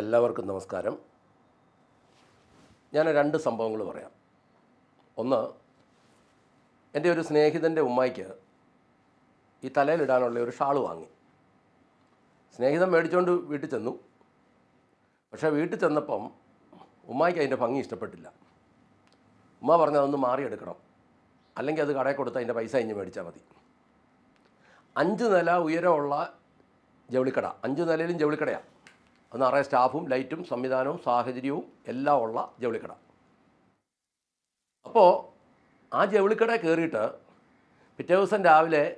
എല്ലാവർക്കും നമസ്കാരം. ഞാൻ രണ്ട് സംഭവങ്ങൾ പറയാം. ഒന്ന് എന്റെ ഒരു സ്നേഹിതന്റെ ഉമ്മായിക്ക് ഈ തലയിലിടാനുള്ള ഒരു ഷാൾ വാങ്ങി. സ്നേഹിതം മേടിച്ചുകൊണ്ട് വീട്ടിൽ ചെന്നു. പക്ഷേ വീട്ടിൽ ചെന്നപ്പം ഉമ്മായിക്ക് അതിന്റെ ഭംഗി ഇഷ്ടപ്പെട്ടില്ല. ഉമ്മ പറഞ്ഞു അതൊന്ന് മാറിയെടുക്കണം. അല്ലെങ്കിൽ അത് കടയിൽ കൊടുത്ത് അതിന്റെ പൈസ കഴിഞ്ഞ് മേടിച്ചാൽ മതി. അഞ്ച് നില ഉയരമുള്ള ജൗളിക്കട. അഞ്ച് നിലയിലും ജൗളിക്കടയാണ് അത് നിറയെ സ്റ്റാഫും ലൈറ്റും സംവിധാനവും സാഹചര്യവും എല്ലാം ഉള്ള ജൗളിക്കട. അപ്പോൾ ആ ജൗളിക്കട കയറിയിട്ട് പിറ്റേ ദിവസം രാവിലെ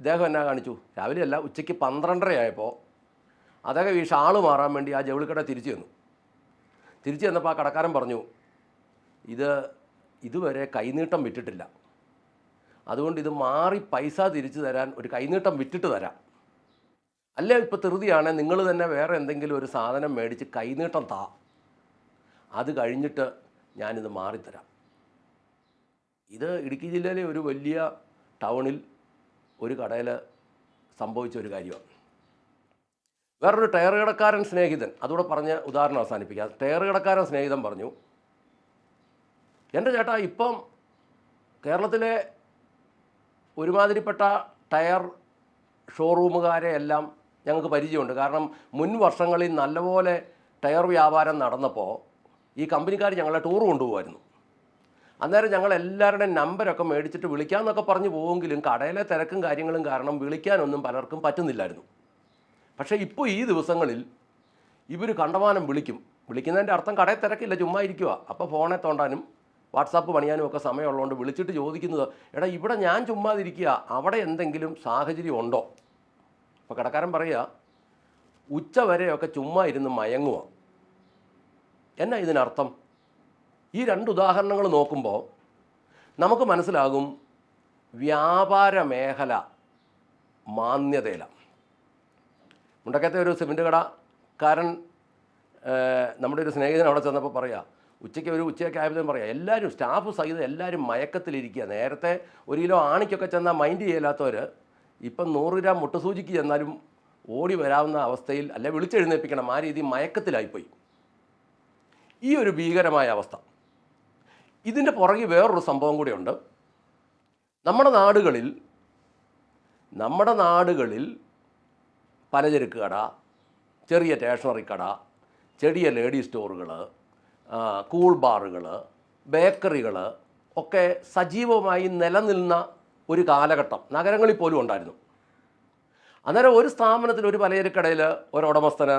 ഇദ്ദേഹം എന്നാ കാണിച്ചു? രാവിലെ അല്ല ഉച്ചയ്ക്ക് പന്ത്രണ്ടരയായപ്പോൾ അദ്ദേഹം ഈ ഷാൾ മാറാൻ വേണ്ടി ആ ജൗളിക്കട തിരിച്ചു ചെന്നു. തിരിച്ചു ചെന്നപ്പോൾ ആ കടക്കാരൻ പറഞ്ഞു ഇത് ഇതുവരെ കൈനീട്ടം വിറ്റിട്ടില്ല. അതുകൊണ്ട് ഇത് മാറി പൈസ തിരിച്ചു തരാൻ ഒരു കൈനീട്ടം വിറ്റിട്ട് തരാം. അല്ലേ ഇപ്പോൾ ധൃതിയാണ് നിങ്ങൾ തന്നെ വേറെ എന്തെങ്കിലും ഒരു സാധനം മേടിച്ച് കൈനീട്ടം താ. അത് കഴിഞ്ഞിട്ട് ഞാനിത് മാറിത്തരാം. ഇത് ഇടുക്കി ജില്ലയിലെ ഒരു വലിയ ടൗണിൽ ഒരു കടയിൽ സംഭവിച്ച ഒരു കാര്യമാണ് വേറൊരു ടയർ കടക്കാരൻ സ്നേഹിതൻ അതുകൂടെ പറഞ്ഞ് ഉദാഹരണം അവസാനിപ്പിക്കാം. ടയർ കടക്കാരൻ സ്നേഹിതൻ പറഞ്ഞു എന്റെ ചേട്ടാ ഇപ്പം കേരളത്തിലെ ഒരുമാതിരിപ്പെട്ട ടയർ ഷോറൂമുകാരെ എല്ലാം ഞങ്ങൾക്ക് പരിചയമുണ്ട്. കാരണം മുൻ വർഷങ്ങളിൽ നല്ലപോലെ ടയർ വ്യാപാരം നടന്നപ്പോൾ ഈ കമ്പനിക്കാർ ഞങ്ങളെ ടൂർ കൊണ്ടുപോകുമായിരുന്നു അന്നേരം ഞങ്ങൾ എല്ലാവരുടെയും നമ്പരൊക്കെ മേടിച്ചിട്ട് വിളിക്കാമെന്നൊക്കെ പറഞ്ഞു പോവുമെങ്കിലും കടയിലെ തിരക്കും കാര്യങ്ങളും കാരണം വിളിക്കാനൊന്നും പലർക്കും പറ്റുന്നില്ലായിരുന്നു. പക്ഷേ ഇപ്പോൾ ഈ ദിവസങ്ങളിൽ ഇവർ കണ്ടമാനം വിളിക്കും. വിളിക്കുന്നതിന്റെ അർത്ഥം കടയിൽ തിരക്കില്ല ചുമ്മാ ഇരിക്കുക അപ്പോൾ ഫോണെ തോണ്ടാനും വാട്സാപ്പ് പണിയാനും ഒക്കെ സമയമുള്ളതുകൊണ്ട് വിളിച്ചിട്ട് ചോദിക്കുന്നത് എടാ ഇവിടെ ഞാൻ ചുമ്മാതിരിക്കുക അവിടെ എന്തെങ്കിലും സാഹചര്യം ഉണ്ടോ? അപ്പോൾ കടക്കാരൻ പറയുക ഉച്ച വരെയൊക്കെ ചുമ്മാ ഇരുന്ന് മയങ്ങുക എന്നാ ഇതിനർത്ഥം? ഈ രണ്ട് ഉദാഹരണങ്ങൾ നോക്കുമ്പോൾ നമുക്ക് മനസ്സിലാകും വ്യാപാര മേഖല മാന്യതയില. മുണ്ടക്കത്തെ ഒരു സിമന്റ് കടക്കാരൻ നമ്മുടെ ഒരു സ്നേഹിതൻ അവിടെ ചെന്നപ്പോൾ പറയാ ഉച്ചയ്ക്ക് ഒരു ഉച്ചയൊക്കെ ആയപ്പോഴും പറയാം എല്ലാവരും സ്റ്റാഫ് സഹിതം എല്ലാവരും മയക്കത്തിലിരിക്കുക നേരത്തെ ഒരു കിലോ ആണിക്കൊക്കെ ചെന്നാൽ മൈൻഡ് ചെയ്യലാത്തവർ ഇപ്പം നൂറ് ഗ്രാം മുട്ടസൂചിക്ക് ചെന്നാലും ഓടി വരാവുന്ന അവസ്ഥയിൽ അല്ലെ വിളിച്ചെഴുന്നേൽപ്പിക്കണം. ആ രീതി മയക്കത്തിലായിപ്പോയി. ഈ ഒരു ഭീകരമായ അവസ്ഥ. ഇതിന്റെ പുറകെ വേറൊരു സംഭവം കൂടിയുണ്ട് നമ്മുടെ നാടുകളിൽ നമ്മുടെ നാടുകളിൽ പലചരക്ക് കട ചെറിയ സ്റ്റേഷനറി കട ചെറിയ ലേഡി സ്റ്റോറുകൾ കൂൾ ബാറുകൾ ബേക്കറികൾ ഒക്കെ സജീവമായി നിലനിന്ന ഒരു കാലഘട്ടം നഗരങ്ങളിൽ പോലും ഉണ്ടായിരുന്നു. അന്നേരം ഒരു സ്ഥാപനത്തിൽ ഒരു പലചരക്കടയിൽ ഒരു ഉടമസ്ഥന്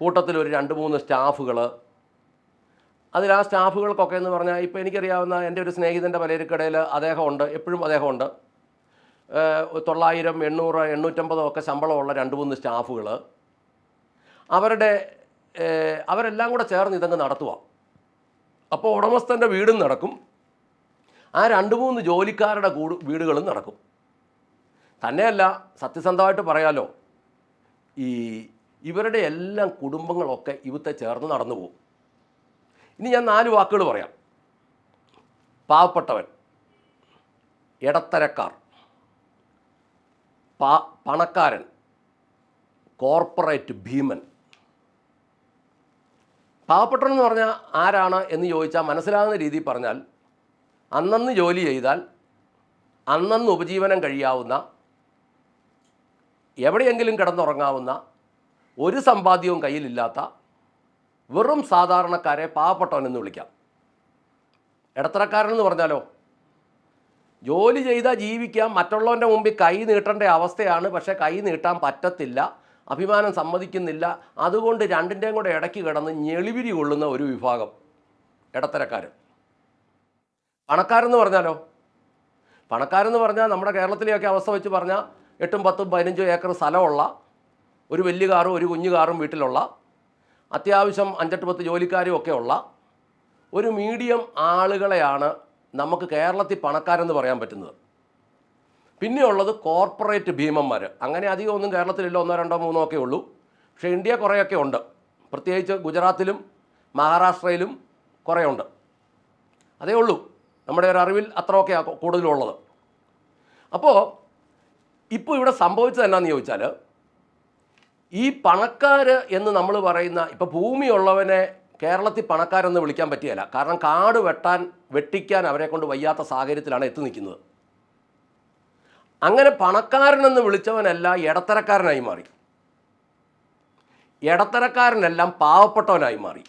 കൂട്ടത്തിൽ ഒരു രണ്ട് മൂന്ന് സ്റ്റാഫുകൾ. അതിൽ ആ സ്റ്റാഫുകൾക്കൊക്കെ എന്ന് പറഞ്ഞാൽ ഇപ്പോൾ എനിക്കറിയാവുന്ന എന്റെ ഒരു സ്നേഹിതന്റെ പലചരക്കടയിൽ അദ്ദേഹമുണ്ട് എപ്പോഴും അദ്ദേഹമുണ്ട് തൊള്ളായിരം എണ്ണൂറ് എണ്ണൂറ്റമ്പതോ ഒക്കെ ശമ്പളമുള്ള രണ്ട് മൂന്ന് സ്റ്റാഫുകൾ. അവരുടെ അവരെല്ലാം കൂടെ ചേർന്ന് ഇതങ്ങ് നടത്തുക അപ്പോൾ ഉടമസ്ഥന്റെ വീടും നടക്കും. ആ രണ്ട് മൂന്ന് ജോലിക്കാരുടെ കൂട് വീടുകളും നടക്കും. തന്നെയല്ല സത്യസന്ധമായിട്ട് പറയാലോ ഈ ഇവരുടെ എല്ലാം കുടുംബങ്ങളൊക്കെ ഇവത്തെ ചേർന്ന് നടന്നു പോകും. ഇനി ഞാൻ നാല് വാക്കുകൾ പറയാം. പാവപ്പെട്ടവൻ ഇടത്തരക്കാർ പാ പണക്കാരൻ കോർപ്പറേറ്റ് ഭീമൻ. പാവപ്പെട്ടവൻ എന്ന് പറഞ്ഞാൽ ആരാണ് എന്ന് ചോദിച്ചാൽ മനസ്സിലാകുന്ന രീതിയിൽ പറഞ്ഞാൽ അന്നന്ന് ജോലി ചെയ്താൽ അന്നന്ന് ഉപജീവനം കഴിയാവുന്ന എവിടെയെങ്കിലും കിടന്നുറങ്ങാവുന്ന ഒരു സമ്പാദ്യവും കയ്യിലില്ലാത്ത വെറും സാധാരണക്കാരെ പാവപ്പെട്ടവനെന്ന് വിളിക്കാം. ഇടത്തരക്കാരനെന്ന് പറഞ്ഞാലോ? ജോലി ചെയ്താൽ ജീവിക്കാം. മറ്റുള്ളവന്റെ മുമ്പിൽ കൈ നീട്ടേണ്ട അവസ്ഥയാണ്. പക്ഷേ കൈ നീട്ടാൻ പറ്റത്തില്ല. അഭിമാനം സമ്മതിക്കുന്നില്ല. അതുകൊണ്ട് രണ്ടിന്റെയും കൂടെ ഇടയ്ക്ക് കിടന്ന് ഞെളിവിരി കൊള്ളുന്ന ഒരു വിഭാഗം ഇടത്തരക്കാരൻ പണക്കാരെന്ന് പറഞ്ഞാലോ? പണക്കാരെന്ന് പറഞ്ഞാൽ നമ്മുടെ കേരളത്തിലെയൊക്കെ അവസ്ഥ വെച്ച് പറഞ്ഞാൽ എട്ടും പത്തും പതിനഞ്ചും ഏക്കർ സ്ഥലമുള്ള ഒരു വലിയ കാറും ഒരു കുഞ്ഞു കാറും വീട്ടിലുള്ള അത്യാവശ്യം അഞ്ചെട്ട് പത്ത് ജോലിക്കാരും ഒക്കെ ഉള്ള ഒരു മീഡിയം ആളുകളെയാണ് നമുക്ക് കേരളത്തിൽ പണക്കാരെന്ന് പറയാൻ പറ്റുന്നത്. പിന്നെയുള്ളത് കോർപ്പറേറ്റ് ഭീമന്മാർ അങ്ങനെ അധികം ഒന്നും കേരളത്തിലില്ല ഒന്നോ രണ്ടോ മൂന്നോ ഒക്കെ ഉള്ളൂ. പക്ഷേ ഇന്ത്യ കുറേയൊക്കെ ഉണ്ട്. പ്രത്യേകിച്ച് ഗുജറാത്തിലും മഹാരാഷ്ട്രയിലും കുറേ ഉണ്ട്. അതേ ഉള്ളൂ. നമ്മുടെ ഒരു അറിവിൽ അത്രയൊക്കെ കൂടുതലുള്ളത്. അപ്പോൾ ഇപ്പോൾ ഇവിടെ സംഭവിച്ചത് എന്നാന്ന് ചോദിച്ചാൽ ഈ പണക്കാർ എന്ന് നമ്മൾ പറയുന്ന ഇപ്പോൾ ഭൂമിയുള്ളവനെ കേരളത്തിൽ പണക്കാരെന്ന് വിളിക്കാൻ പറ്റിയല്ല. കാരണം കാട് വെട്ടാൻ വെട്ടിക്കാൻ അവരെ കൊണ്ട് വയ്യാത്ത സാഹചര്യത്തിലാണ് എത്തി നിൽക്കുന്നത്. അങ്ങനെ പണക്കാരനെന്ന് വിളിച്ചവനല്ല ഇടത്തരക്കാരനായി മാറി. ഇടത്തരക്കാരനെല്ലാം പാവപ്പെട്ടവനായി മാറി.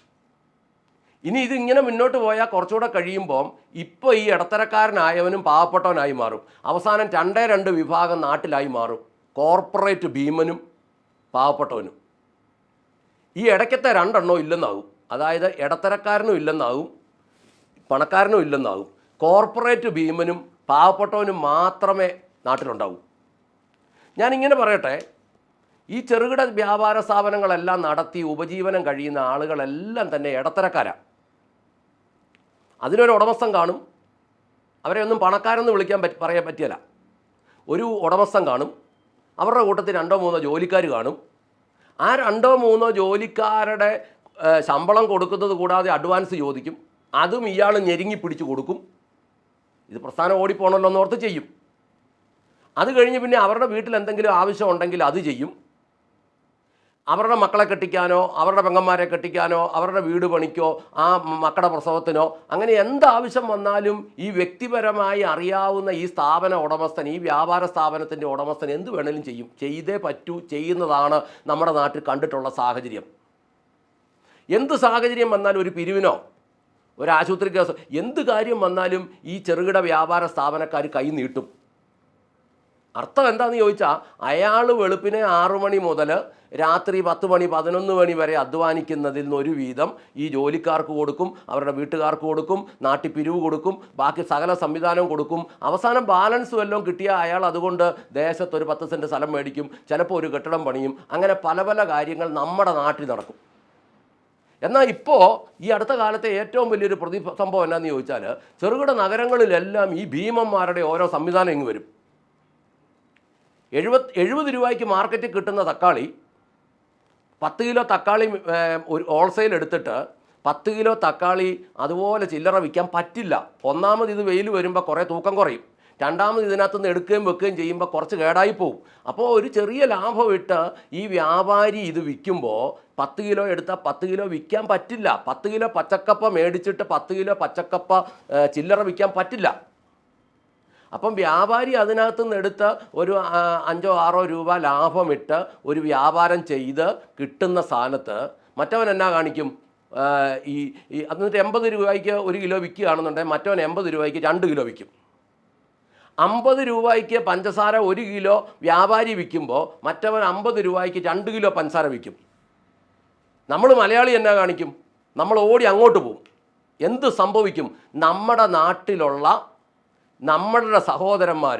ഇനി ഇതിങ്ങനെ മുന്നോട്ട് പോയാൽ കുറച്ചുകൂടെ കഴിയുമ്പം ഇപ്പോൾ ഈ ഇടത്തരക്കാരനായവനും പാവപ്പെട്ടവനായി മാറും. അവസാനം രണ്ടേ രണ്ട് വിഭാഗം നാട്ടിലായി മാറും. കോർപ്പറേറ്റ് ഭീമനും പാവപ്പെട്ടവനും. ഈ ഇടയ്ക്കത്തെ രണ്ടെണ്ണവും ഇല്ലെന്നാകും അതായത് ഇടത്തരക്കാരനും ഇല്ലെന്നാകും പണക്കാരനും ഇല്ലെന്നാകും കോർപ്പറേറ്റ് ഭീമനും പാവപ്പെട്ടവനും മാത്രമേ നാട്ടിലുണ്ടാവൂ. ഞാനിങ്ങനെ പറയട്ടെ ഈ ചെറുകിട വ്യാപാര സ്ഥാപനങ്ങളെല്ലാം നടത്തി ഉപജീവനം കഴിയുന്ന ആളുകളെല്ലാം തന്നെ ഇടത്തരക്കാരാണ് അതിനൊരു ഉടമസ്ഥൻ കാണും. അവരെ ഒന്നും പണക്കാരെന്ന് വിളിക്കാൻ പറ്റി പറയാൻ പറ്റിയല്ല. ഒരു ഉടമസ്ഥൻ കാണും. അവരുടെ കൂട്ടത്തിൽ രണ്ടോ മൂന്നോ ജോലിക്കാർ കാണും. ആ രണ്ടോ മൂന്നോ ജോലിക്കാരുടെ ശമ്പളം കൊടുക്കുന്നത് കൂടാതെ അഡ്വാൻസ് ചോദിക്കും. അതും ഇയാൾ ഞെരുങ്ങി പിടിച്ചു കൊടുക്കും. ഇത് പ്രസ്ഥാനം ഓടിപ്പോണല്ലോ എന്നോർത്ത് ചെയ്യും. അത് കഴിഞ്ഞ് പിന്നെ അവരുടെ വീട്ടിൽ എന്തെങ്കിലും ആവശ്യം ഉണ്ടെങ്കിൽ അത് ചെയ്യും. അവരുടെ മക്കളെ കെട്ടിക്കാനോ അവരുടെ പെങ്ങന്മാരെ കെട്ടിക്കാനോ അവരുടെ വീട് പണിക്കോ ആ മക്കളുടെ പ്രസവത്തിനോ അങ്ങനെ എന്താവശ്യം വന്നാലും ഈ വ്യക്തിപരമായി അറിയാവുന്ന ഈ സ്ഥാപന ഉടമസ്ഥൻ ഈ വ്യാപാര സ്ഥാപനത്തിന്റെ ഉടമസ്ഥൻ എന്ത് വേണേലും ചെയ്യും. ചെയ്തേ പറ്റൂ ചെയ്യുന്നതാണ് നമ്മുടെ നാട്ടിൽ കണ്ടിട്ടുള്ള സാഹചര്യം. എന്ത് സാഹചര്യം വന്നാലും ഒരു പിരിവിനോ ഒരു ആശുപത്രി കേസോ എന്ത് കാര്യം വന്നാലും ഈ ചെറുകിട വ്യാപാര സ്ഥാപനക്കാർ കൈ നീട്ടും. അർത്ഥം എന്താണെന്ന് ചോദിച്ചാൽ അയാൾ വെളുപ്പിനെ ആറു മണി മുതൽ രാത്രി പത്ത് മണി പതിനൊന്ന് മണി വരെ അധ്വാനിക്കുന്നതിൽ നിന്ന് ഒരു വീതം ഈ ജോലിക്കാർക്ക് കൊടുക്കും അവരുടെ വീട്ടുകാർക്ക് കൊടുക്കും നാട്ടിൽ പിരിവ് കൊടുക്കും ബാക്കി സകല സംവിധാനം കൊടുക്കും. അവസാനം ബാലൻസ് വല്ലതും കിട്ടിയാൽ അയാൾ അതുകൊണ്ട് ദേശത്ത് ഒരു പത്ത് സെന്റ് സ്ഥലം മേടിക്കും ചിലപ്പോൾ ഒരു കെട്ടിടം പണിയും. അങ്ങനെ പല പല കാര്യങ്ങൾ നമ്മുടെ നാട്ടിൽ നടക്കും. എന്നാൽ ഇപ്പോൾ ഈ അടുത്ത കാലത്തെ ഏറ്റവും വലിയൊരു പ്രതി സംഭവം എന്നാന്ന് ചോദിച്ചാൽ ചെറുകിട നഗരങ്ങളിലെല്ലാം ഈ ഭീമന്മാരുടെ ഓരോ സംവിധാനം ഇങ്ങ് വരും. എഴുപത് എഴുപത് രൂപയ്ക്ക് മാർക്കറ്റിൽ കിട്ടുന്ന തക്കാളി പത്ത് കിലോ തക്കാളി ഒരു ഹോൾസെയിൽ എടുത്തിട്ട് പത്ത് കിലോ തക്കാളി അതുപോലെ ചില്ലറ വിൽക്കാൻ പറ്റില്ല. ഒന്നാമത് ഇത് വെയിൽ വരുമ്പോൾ കുറേ തൂക്കം കുറയും. രണ്ടാമത് ഇതിനകത്ത് നിന്ന് എടുക്കുകയും വെക്കുകയും ചെയ്യുമ്പോൾ കുറച്ച് കേടായി പോകും അപ്പോൾ ഒരു ചെറിയ ലാഭം ഇട്ട് ഈ വ്യാപാരി ഇത് വിൽക്കുമ്പോൾ പത്ത് കിലോ എടുത്താൽ പത്ത് കിലോ വിൽക്കാൻ പറ്റില്ല. പത്ത് കിലോ പച്ചക്കപ്പ മേടിച്ചിട്ട് പത്ത് കിലോ പച്ചക്കപ്പ ചില്ലറ വിൽക്കാൻ പറ്റില്ല. അപ്പം വ്യാപാരി അതിനകത്ത് നിന്ന് എടുത്ത് ഒരു അഞ്ചോ ആറോ രൂപ ലാഭമിട്ട് ഒരു വ്യാപാരം ചെയ്ത് കിട്ടുന്ന സ്ഥാനത്ത് മറ്റവൻ എന്നാ കാണിക്കും? ഈ ഈ എന്നിട്ട് എൺപത് രൂപയ്ക്ക് ഒരു കിലോ വിൽക്കുകയാണെന്നുണ്ടെങ്കിൽ മറ്റവൻ എൺപത് രൂപയ്ക്ക് രണ്ട് കിലോ വിൽക്കും. അമ്പത് രൂപയ്ക്ക് പഞ്ചസാര ഒരു കിലോ വ്യാപാരി വിൽക്കുമ്പോൾ മറ്റവൻ അമ്പത് രൂപയ്ക്ക് രണ്ട് കിലോ പഞ്ചസാര വിൽക്കും. നമ്മൾ മലയാളി എന്നാ കാണിക്കും? നമ്മൾ ഓടി അങ്ങോട്ട് പോകും. എന്ത് സംഭവിക്കും? നമ്മുടെ നാട്ടിലുള്ള നമ്മളുടെ സഹോദരന്മാർ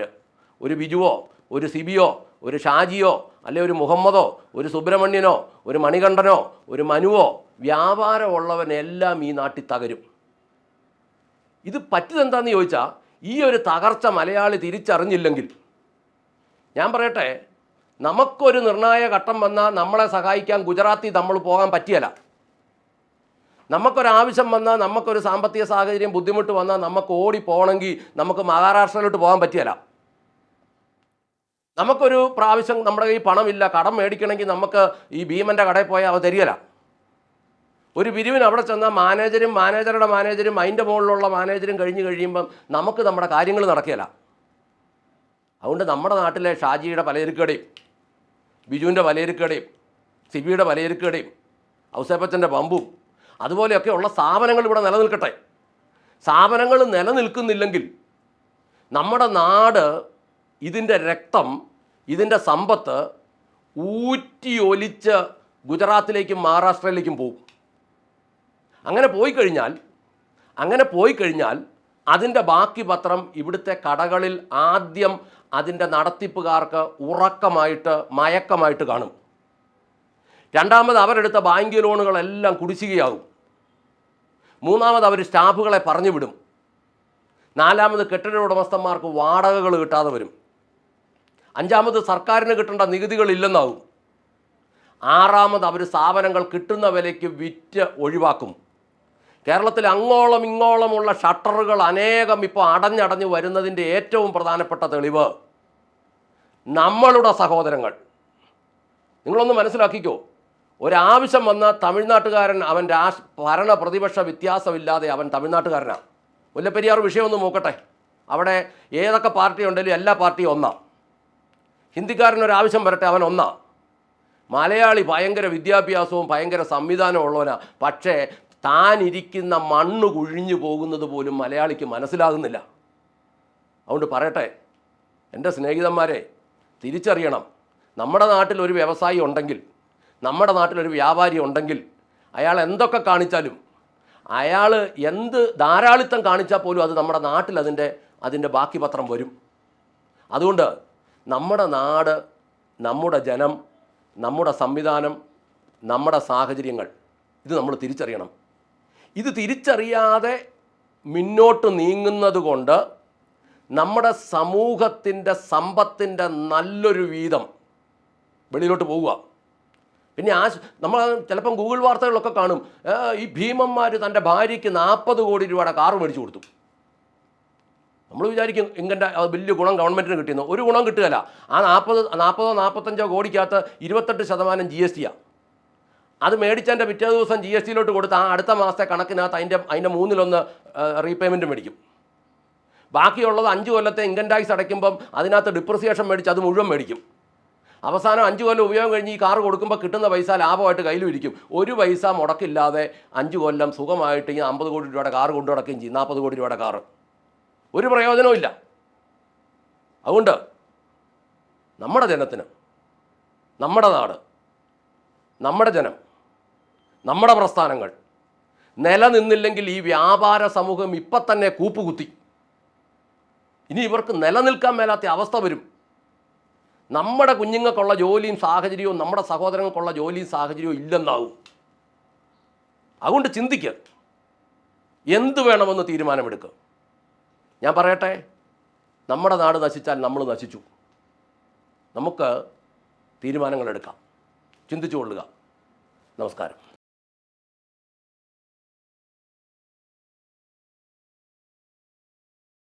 ഒരു ബിജുവോ ഒരു സിബിയോ ഒരു ഷാജിയോ അല്ലെ ഒരു മുഹമ്മദോ ഒരു സുബ്രഹ്മണ്യനോ ഒരു മണികണ്ഠനോ ഒരു മനുവോ വ്യാപാരമുള്ളവനെല്ലാം ഈ നാട്ടിൽ തകരും. ഇത് പറ്റിയതെന്താന്ന് ചോദിച്ചാൽ ഈ ഒരു തകർച്ച മലയാളി തിരിച്ചറിഞ്ഞില്ലെങ്കിൽ. ഞാൻ പറയട്ടെ നമുക്കൊരു നിർണായക ഘട്ടം വന്നാൽ നമ്മളെ സഹായിക്കാൻ ഗുജറാത്തി നമ്മൾ പോകാൻ പറ്റിയല്ല. നമുക്കൊരാവശ്യം വന്നാൽ നമുക്കൊരു സാമ്പത്തിക സാഹചര്യം ബുദ്ധിമുട്ട് വന്നാൽ നമുക്ക് ഓടി പോകണമെങ്കിൽ നമുക്ക് മഹാരാഷ്ട്രയിലോട്ട് പോകാൻ പറ്റിയല്ല. നമുക്കൊരു പ്രാവശ്യം നമ്മുടെ കയ്യിൽ പണമില്ല കടം മേടിക്കണമെങ്കിൽ നമുക്ക് ഈ ഭീമന്റെ കടയിൽ പോയാൽ അവ തരികല ഒരു പിരിവിന് അവിടെ ചെന്നാൽ മാനേജരും മാനേജറുടെ മാനേജരും അതിന്റെ മുകളിലുള്ള മാനേജരും കഴിഞ്ഞ് കഴിയുമ്പം നമുക്ക് നമ്മുടെ കാര്യങ്ങൾ നടക്കുകയില്ല. അതുകൊണ്ട് നമ്മുടെ നാട്ടിലെ ഷാജിയുടെ പലചരക്കടയും ബിജുവിന്റെ പലചരക്കടയും സിബിയുടെ പലചരക്കടയും ഔസേപ്പച്ചന്റെ പമ്പും അതുപോലെയൊക്കെ ഉള്ള സ്ഥാപനങ്ങൾ ഇവിടെ നിലനിൽക്കട്ടെ. സ്ഥാപനങ്ങൾ നിലനിൽക്കുന്നില്ലെങ്കിൽ നമ്മുടെ നാട് ഇതിന്റെ രക്തം ഇതിന്റെ സമ്പത്ത് ഊറ്റിയൊലിച്ച് ഗുജറാത്തിലേക്കും മഹാരാഷ്ട്രയിലേക്കും പോകും. അങ്ങനെ പോയി കഴിഞ്ഞാൽ അങ്ങനെ പോയി കഴിഞ്ഞാൽ അതിന്റെ ബാക്കി പത്രം ഇവിടുത്തെ കടകളിൽ ആദ്യം അതിന്റെ നടത്തിപ്പുകാർക്ക് ഉറക്കമായിട്ട് മയക്കമായിട്ട് കാണും. രണ്ടാമത് അവരെടുത്ത ബാങ്ക് ലോണുകളെല്ലാം കുടിശ്ശികയാകും. മൂന്നാമത് അവർ സ്റ്റാഫുകളെ പറഞ്ഞു വിടും. നാലാമത് കെട്ടിട ഉടമസ്ഥന്മാർക്ക് വാടകകൾ കിട്ടാതെ വരും. അഞ്ചാമത് സർക്കാരിന് കിട്ടേണ്ട നികുതികൾ ഇല്ലെന്നാവും. ആറാമത് അവർ സ്ഥാപനങ്ങൾ കിട്ടുന്ന വിലയ്ക്ക് വിറ്റ് ഒഴിവാക്കും. കേരളത്തിൽ അങ്ങോളം ഇങ്ങോളമുള്ള ഷട്ടറുകൾ അനേകം ഇപ്പോൾ അടഞ്ഞടഞ്ഞ് വരുന്നതിന്റെ ഏറ്റവും പ്രധാനപ്പെട്ട തെളിവ്. നമ്മളുടെ സഹോദരങ്ങൾ. നിങ്ങളൊന്ന് മനസ്സിലാക്കിക്കോ. ഒരാവശ്യം വന്ന തമിഴ്നാട്ടുകാരൻ അവൻ രാഷ് ഭരണ പ്രതിപക്ഷ വ്യത്യാസമില്ലാതെ അവൻ തമിഴ്നാട്ടുകാരനാണ്. മുല്ലപ്പെരിയാർ വിഷയമൊന്ന് നോക്കട്ടെ. അവിടെ ഏതൊക്കെ പാർട്ടി ഉണ്ടെങ്കിലും എല്ലാ പാർട്ടിയും ഒന്നാം. ഹിന്ദിക്കാരനൊരാവശ്യം വരട്ടെ അവൻ ഒന്നാം. മലയാളി ഭയങ്കര വിദ്യാഭ്യാസവും ഭയങ്കര സംവിധാനവും ഉള്ളവനാണ് പക്ഷേ താനിരിക്കുന്ന മണ്ണ് കുഴിഞ്ഞു പോകുന്നത് പോലും മലയാളിക്ക് മനസ്സിലാകുന്നില്ല. അതുകൊണ്ട് പറയട്ടെ എന്റെ സ്നേഹിതന്മാരെ തിരിച്ചറിയണം. നമ്മുടെ നാട്ടിൽ ഒരു വ്യവസായി ഉണ്ടെങ്കിൽ നമ്മുടെ നാട്ടിലൊരു വ്യാപാരി ഉണ്ടെങ്കിൽ അയാൾ എന്തൊക്കെ കാണിച്ചാലും അയാൾ എന്ത് ധാരാളിത്തം കാണിച്ചാൽ പോലും അത് നമ്മുടെ നാട്ടിൽ അതിന്റെ അതിന്റെ ബാക്കി പത്രം വരും. അതുകൊണ്ട് നമ്മുടെ നാട് നമ്മുടെ ജനം നമ്മുടെ സംവിധാനം നമ്മുടെ സാഹചര്യങ്ങൾ ഇത് നമ്മൾ തിരിച്ചറിയണം. ഇത് തിരിച്ചറിയാതെ മുന്നോട്ട് നീങ്ങുന്നത് കൊണ്ട് നമ്മുടെ സമൂഹത്തിന്റെ സമ്പത്തിന്റെ നല്ലൊരു വീതം വെളിയിലോട്ട് പോവുക. പിന്നെ ആ നമ്മൾ ചിലപ്പം ഗൂഗിൾ വാർത്തകളിലൊക്കെ കാണും. ഈ ഭീമന്മാർ തന്റെ ഭാര്യയ്ക്ക് നാൽപ്പത് കോടി രൂപയുടെ കാറ് മേടിച്ചു കൊടുത്തു. നമ്മൾ വിചാരിക്കും ഇങ്ങനെ വലിയ ഗുണം ഗവൺമെന്റിന് കിട്ടിയെന്ന്. ഒരു ഗുണം കിട്ടുകയില്ല. ആ നാൽപ്പത് നാൽപ്പതോ നാൽപ്പത്തഞ്ചോ കോടിക്കകത്ത് ഇരുപത്തെട്ട് ശതമാനം ജി എസ് ടിയാണ് അത് മേടിച്ചതിന്റെ പിറ്റേ ദിവസം ജി എസ് ടിയിലോട്ട് കൊടുത്ത് ആ അടുത്ത മാസത്തെ കണക്കിനകത്ത് അതിന്റെ അതിന്റെ മൂന്നിലൊന്ന് റീപേയ്മെന്റ് മേടിക്കും. ബാക്കിയുള്ളത് അഞ്ച് കൊല്ലത്തെ ഇൻകം ടാക്സ് അടയ്ക്കുമ്പം അതിനകത്ത് ഡിപ്രിസിയേഷൻ മേടിച്ച് അത് മുഴുവൻ മേടിക്കും. അവസാനം അഞ്ച് കൊല്ലം ഉപയോഗം കഴിഞ്ഞ് ഈ കാർ കൊടുക്കുമ്പോൾ കിട്ടുന്ന പൈസ ലാഭമായിട്ട് കയ്യിലും ഇരിക്കും. ഒരു പൈസ മുടക്കില്ലാതെ അഞ്ച് കൊല്ലം സുഖമായിട്ട് ഈ അമ്പത് കോടി രൂപയുടെ കാർ കൊണ്ടു നടക്കുകയും ചെയ്യും. നാൽപ്പത് കോടി രൂപയുടെ കാറ് ഒരു പ്രയോജനവും ഇല്ല. അതുകൊണ്ട് നമ്മുടെ ജനത്തിന് നമ്മുടെ നാട് നമ്മുടെ ജനം നമ്മുടെ പ്രസ്ഥാനങ്ങൾ നിലനിന്നില്ലെങ്കിൽ ഈ വ്യാപാര സമൂഹം ഇപ്പം തന്നെ കൂപ്പുകുത്തി. ഇനി ഇവർക്ക് നിലനിൽക്കാൻ മേലാത്ത അവസ്ഥ വരും. നമ്മുടെ കുഞ്ഞുങ്ങൾക്കുള്ള ജോലിയും സാഹചര്യവും നമ്മുടെ സഹോദരങ്ങൾക്കുള്ള ജോലിയും സാഹചര്യവും ഇല്ലെന്നാവും. അതുകൊണ്ട് ചിന്തിക്കുക എന്ത് വേണമെന്ന് തീരുമാനമെടുക്കുക ഞാൻ പറയട്ടെ? നമ്മുടെ നാട് നശിച്ചാൽ നമ്മൾ നശിച്ചു. നമുക്ക് തീരുമാനങ്ങൾ എടുക്കാം ചിന്തിച്ചു കൊള്ളുക. നമസ്കാരം.